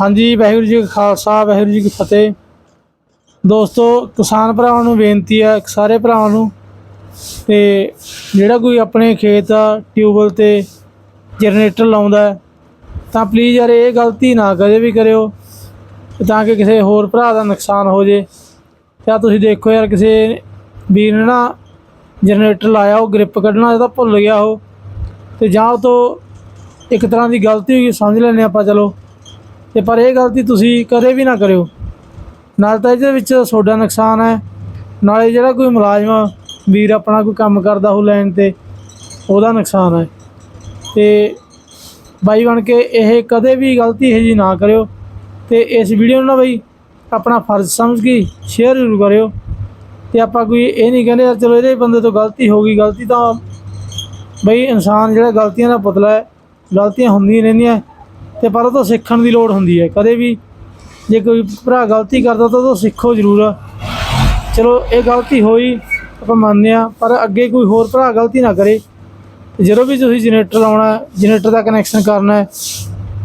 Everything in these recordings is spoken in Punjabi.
ਹਾਂਜੀ, ਵਾਹਿਗੁਰੂ ਜੀ ਕਾ ਖਾਲਸਾ, ਵਾਹਿਗੁਰੂ ਜੀ ਕੀ ਫਤਿਹ। ਦੋਸਤੋ, ਕਿਸਾਨ ਭਰਾਵਾਂ ਨੂੰ ਬੇਨਤੀ ਹੈ ਸਾਰੇ ਭਰਾਵਾਂ ਨੂੰ, ਤੇ ਜਿਹੜਾ ਕੋਈ ਆਪਣੇ ਖੇਤ ਟਿਊਬਲ ਤੇ ਜਨਰੇਟਰ ਲਾਉਂਦਾ ਤਾਂ ਪਲੀਜ਼ ਯਾਰ ਇਹ ਗਲਤੀ ਨਾ ਕਦੇ ਵੀ ਕਰਿਓ, ਤਾਂ ਕਿ ਕਿਸੇ ਹੋਰ ਭਰਾ ਦਾ ਨੁਕਸਾਨ ਹੋ ਜੇ। ਜਾਂ ਤੁਸੀਂ ਦੇਖੋ ਯਾਰ, ਕਿਸੇ ਵੀਰ ਨੇ ਨਾ ਜਨਰੇਟਰ ਲਾਇਆ, ਉਹ ਗ੍ਰਿਪ ਕੱਢਣਾ ਇਹਦਾ ਭੁੱਲ ਗਿਆ ਉਹ। ਤੇ ਜਾਂ ਉਹ ਤੋਂ ਇੱਕ ਤਰ੍ਹਾਂ ਦੀ ਗਲਤੀ ਹੋਈ, ਸਮਝ ਲੈਂਦੇ ਆਪਾਂ, ਚਲੋ। ਤੇ ਪਰ ਇਹ ਗਲਤੀ ਤੁਸੀਂ ਕਦੇ ਵੀ ਨਾ ਕਰਿਓ। ਨਾਲ ਤਾਂ ਇਹਦੇ ਵਿੱਚ ਤੁਹਾਡਾ ਨੁਕਸਾਨ ਹੈ। ਨਾਲੇ ਜਿਹੜਾ ਕੋਈ ਮੁਲਾਜ਼ਮ ਵੀਰ ਆਪਣਾ ਕੋਈ ਕੰਮ ਕਰਦਾ ਹੋ ਲੈਣ ਤੇ, ਉਹਦਾ ਨੁਕਸਾਨ ਹੈ। ਤੇ ਬਾਈ ਬਣ ਕੇ ਇਹ ਕਦੇ ਵੀ ਗਲਤੀ ਇਹ ਜੀ ਨਾ ਕਰਿਓ। ਤੇ ਇਸ ਵੀਡੀਓ ਨੂੰ ਨਾ ਬਈ ਆਪਣਾ ਫਰਜ਼ ਸਮਝ ਕੇ ਸ਼ੇਅਰ ਜ਼ਰੂਰ ਕਰਿਓ। ਤੇ ਆਪਾਂ ਕੋਈ ਇਹ ਨਹੀਂ ਕਹਿੰਦੇ ਯਾਰ ਚਲੋ ਇਹਦੇ ਬੰਦੇ ਤੋਂ ਗਲਤੀ ਹੋ ਗਈ, ਗਲਤੀ ਤਾਂ ਬਈ ਇਨਸਾਨ ਜਿਹੜਾ ਗਲਤੀਆਂ ਦਾ ਪੁਤਲਾ ਹੈ, ਗਲਤੀਆਂ ਹੁੰਦੀਆਂ ਰਹਿੰਦੀਆਂ। ਤੇ ਪਰ ਉਹ ਤੋਂ ਸਿੱਖਣ ਦੀ ਲੋੜ ਹੁੰਦੀ ਹੈ। ਕਦੇ ਵੀ ਜੇ ਕੋਈ ਭਰਾ ਗਲਤੀ ਕਰਦਾ ਤਾਂ ਉਹ ਸਿੱਖੋ ਜ਼ਰੂਰ। ਚਲੋ, ਇਹ ਗਲਤੀ ਹੋਈ, ਆਪਾਂ ਮੰਨਦੇ ਆ ਪਰ ਅੱਗੇ ਕੋਈ ਹੋਰ ਭਰਾ ਗਲਤੀ ਨਾ ਕਰੇ। ਜਦੋਂ ਵੀ ਤੁਸੀਂ ਜਨਰੇਟਰ ਲਾਉਣਾ, ਜਨਰੇਟਰ ਦਾ ਕਨੈਕਸ਼ਨ ਕਰਨਾ ਹੈ,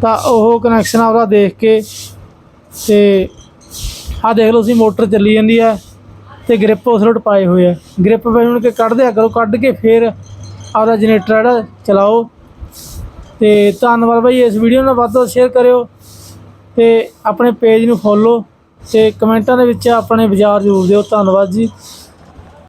ਤਾਂ ਉਹ ਕਨੈਕਸ਼ਨ ਆਪਦਾ ਦੇਖ ਕੇ ਤੇ ਆਹ ਦੇਖ ਲਓ ਤੁਸੀਂ ਮੋਟਰ ਚੱਲੀ ਜਾਂਦੀ ਹੈ ਤੇ ਗ੍ਰਿਪ ਉਸ ਰੋਟ ਪਾਏ ਹੋਏ ਆ ਗ੍ਰਿਪ ਪਏ ਕੇ ਕੱਢਦੇ ਆ ਕਰੋ ਕੱਢ ਕੇ ਫਿਰ ਆਪਦਾ ਜਨਰੇਟਰ ਜਿਹੜਾ ਚਲਾਓ। ਤੇ ਧੰਨਵਾਦ ਬਾਈ ਇਸ ਵੀਡੀਓ ਨੂੰ ਵੱਧ ਤੋਂ ਵੱਧ ਸ਼ੇਅਰ ਕਰਿਓ ਤੇ ਆਪਣੇ ਪੇਜ ਨੂੰ ਫੋਲੋ ਤੇ ਕਮੈਂਟਾਂ ਦੇ ਵਿੱਚ ਆਪਣੇ ਵਿਚਾਰ ਜ਼ਰੂਰ ਦਿਓ। ਧੰਨਵਾਦ ਜੀ।